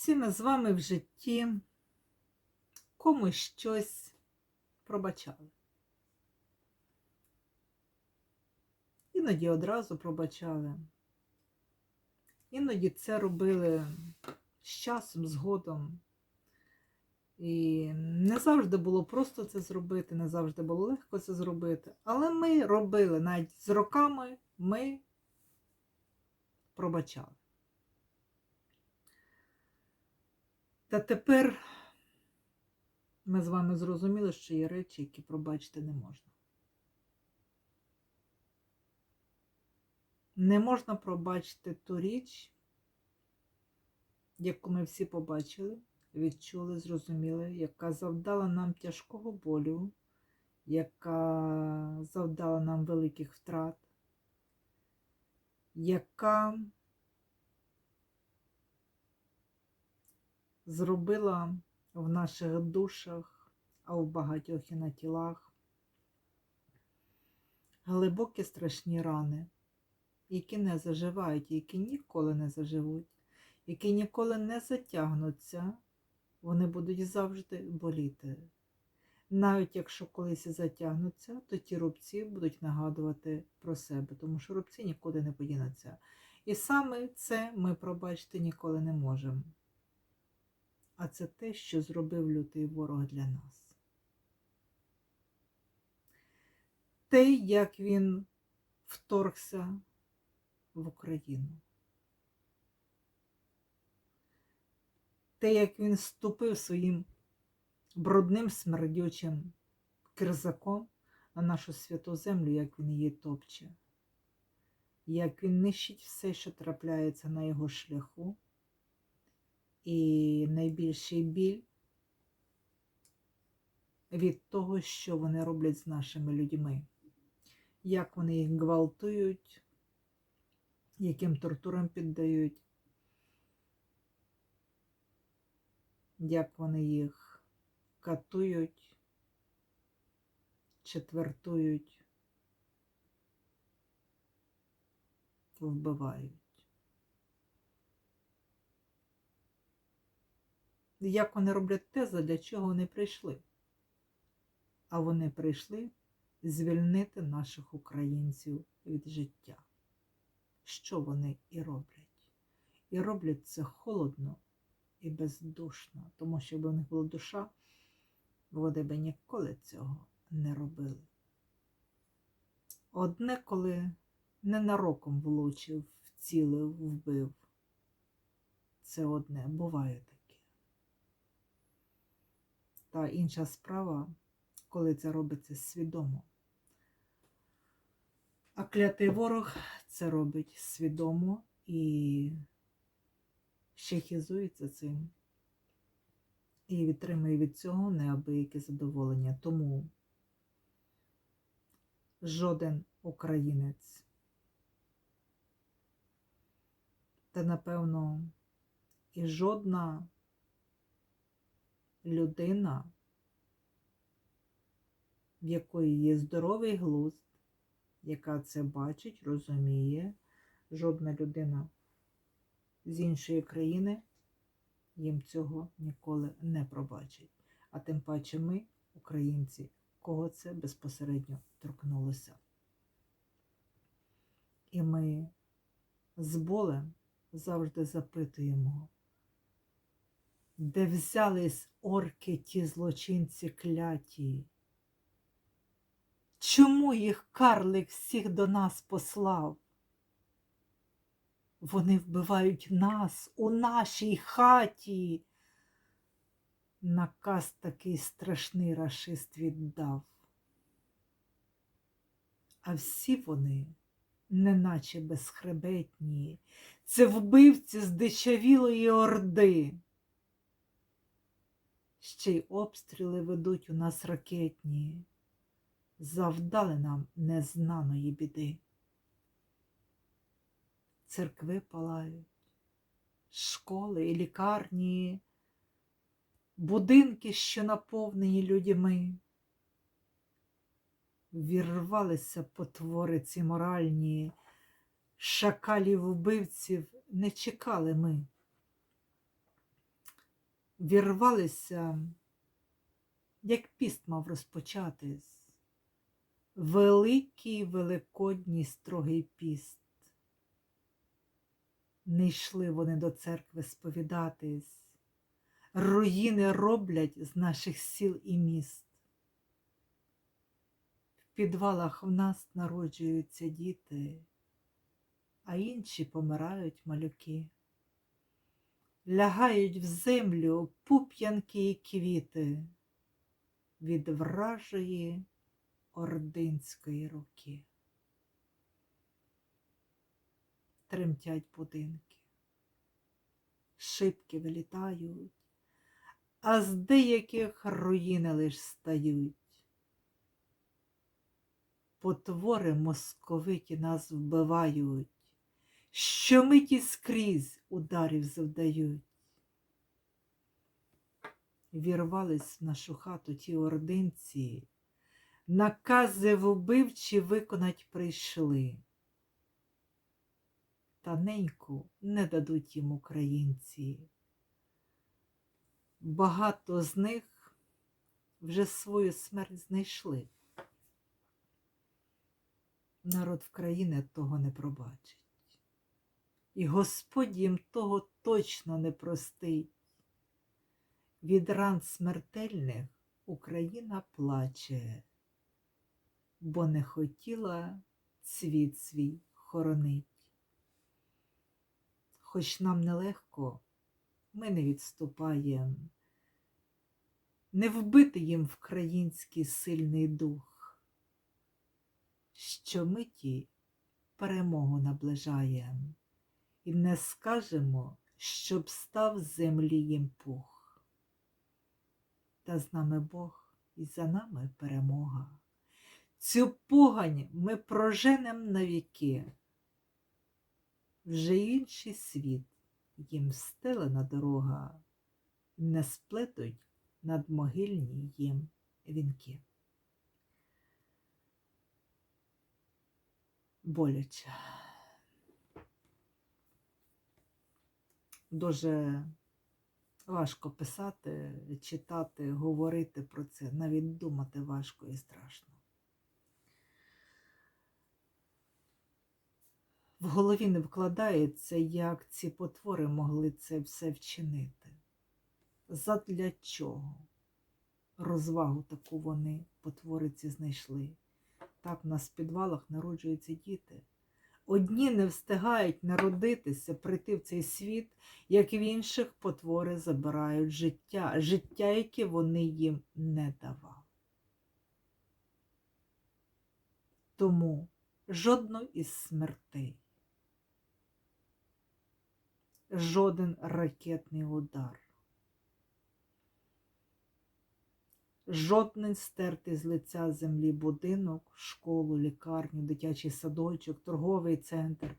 Всі ми з вами в житті комусь щось пробачали. Іноді одразу пробачали. Іноді це робили з часом, згодом. І не завжди було просто це зробити, не завжди було легко це зробити. Але ми робили навіть з роками ми пробачали. Та тепер ми з вами зрозуміли, що є речі, які пробачити не можна. Не можна пробачити ту річ, яку ми всі побачили, відчули, зрозуміли, яка завдала нам тяжкого болю, яка завдала нам великих втрат, яка зробила в наших душах, а в багатьох і на тілах глибокі страшні рани, які не заживають, які ніколи не заживуть, які ніколи не затягнуться, вони будуть завжди боліти. Навіть якщо колись затягнуться, то ті рубці будуть нагадувати про себе, тому що рубці нікуди не подінуться. І саме це ми пробачити ніколи не можемо. А це те, що зробив лютий ворог для нас. Те, як він вторгся в Україну. Те, як він ступив своїм брудним смердючим кирзаком на нашу святу землю, як він її топче, як він нищить все, що трапляється на його шляху. І найбільший біль від того, що вони роблять з нашими людьми, як вони їх гвалтують, яким тортурам піддають, як вони їх катують, четвертують, вбивають. Як вони роблять те, задля чого вони прийшли. А вони прийшли звільнити наших українців від життя. Що вони і роблять? І роблять це холодно і бездушно, тому що якби в них була душа, вони би ніколи цього не робили. Одне, коли ненароком влучив, вцілив, вбив, це одне буває. Та інша справа, коли це робиться свідомо. А клятий ворог це робить свідомо і ще хізується цим. І відтримує від цього неабияке задоволення. Тому жоден українець. Та, напевно, і жодна людина, в якої є здоровий глузд, яка це бачить, розуміє, жодна людина з іншої країни їм цього ніколи не пробачить. А тим паче ми, українці, кого це безпосередньо торкнулося. І ми з болем завжди запитуємо де взялись орки ті злочинці кляті? Чому їх карлик всіх до нас послав? Вони вбивають нас у нашій хаті. Наказ такий страшний рашист віддав. А всі вони, неначе безхребетні, це вбивці здичавілої орди ще й обстріли ведуть у нас ракетні, завдали нам незнаної біди. Церкви палають, школи і лікарні, будинки, що наповнені людьми. Вірвалися потвори ці моральні, шакалів вбивців не чекали ми вірвалися, як піст мав розпочатись, великий великодній строгий піст. Не йшли вони до церкви сповідатись, руїни роблять з наших сіл і міст. В підвалах в нас народжуються діти, а інші помирають малюки. Лягають в землю пуп'янки і квіти від вражої ординської руки. Тремтять будинки, шибки вилітають, а з деяких руїни лиш стають. Потвори московиті нас вбивають, щомиті скрізь ударів завдають. Вірвались в нашу хату ті ординці, накази вбивчі виконать прийшли. Та неньку не дадуть їм українці. Багато з них вже свою смерть знайшли. Народ в того не пробачить. І Господь їм того точно не простить. Від ран смертельних Україна плаче, бо не хотіла цвіт свій хоронить. Хоч нам нелегко, ми не відступаєм, не вбити їм вкраїнський сильний дух, що ми ті перемогу наближаєм, і не скажемо, щоб став землі їм пух. Та з нами Бог і за нами перемога. Цю погань ми проженем навіки. Вже інший світ їм стелена дорога, не сплетуть надмогильні їм вінки. Боляче. Дуже важко писати, читати, говорити про це, навіть думати важко і страшно. В голові не вкладається, як ці потвори могли це все вчинити. Задля чого? Розвагу таку вони, потвориці, знайшли. Так в нас в підвалах народжуються діти. Одні не встигають народитися, прийти в цей світ, як в інших потвори забирають життя, життя, яке вони їм не давали. Тому жодної із смертей, жоден ракетний удар, Жодний стертий з лиця землі будинок, школу, лікарню, дитячий садочок, торговий центр.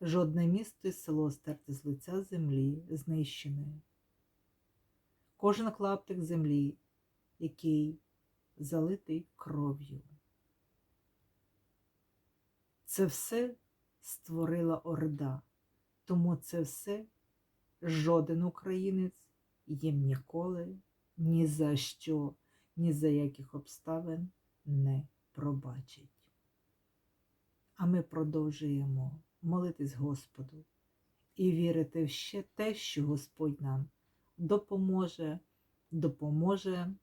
Жодне місто і село стерте з лиця землі, знищене. Кожен клаптик землі, який залитий кров'ю. Це все створила Орда, тому це все жоден українець їм ніколи ні за що, ні за яких обставин не пробачить. А ми продовжуємо молитись Господу і вірити в ще те, що Господь нам допоможе, допоможе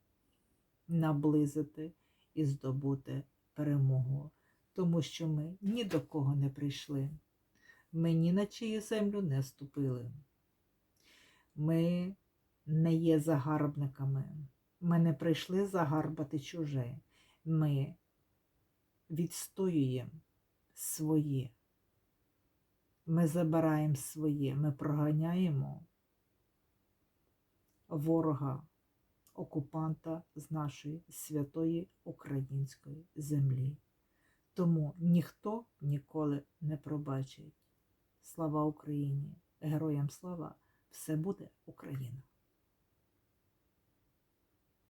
наблизити і здобути перемогу, тому що ми ні до кого не прийшли, ми ні на чию землю не ступили. Ми не є загарбниками. Ми не прийшли загарбати чуже. Ми відстоюємо своє. Ми забираємо своє, ми проганяємо ворога, окупанта з нашої святої української землі. Тому ніхто ніколи не пробачить. Слава Україні! Героям слава! Все буде Україна!